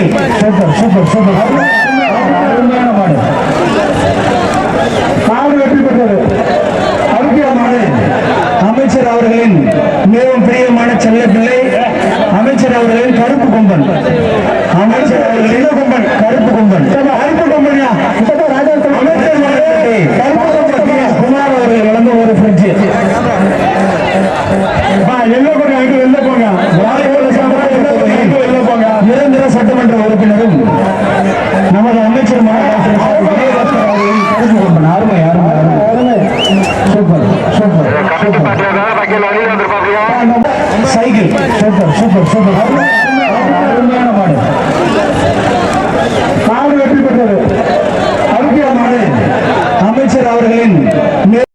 Super super super அருமையான மாடு மாடு வெற்றி பெற்றது அருமைய மாடு அமைச்சர் அவர்களின் மிகவும் பிரியமான செல்ல பிள்ளை அமைச்சர் அவர்களின் கருப்பு கொம்பன். அமைச்சர் அவர்களின் கொம்பன் கருப்பு கொம்பன். சூப்பர் நார்மை யாரும் யாருமே super super cycle super super super அருமையான மாடு மாடு வெற்றி பெற்றது அமைச்சர் அவர்களின்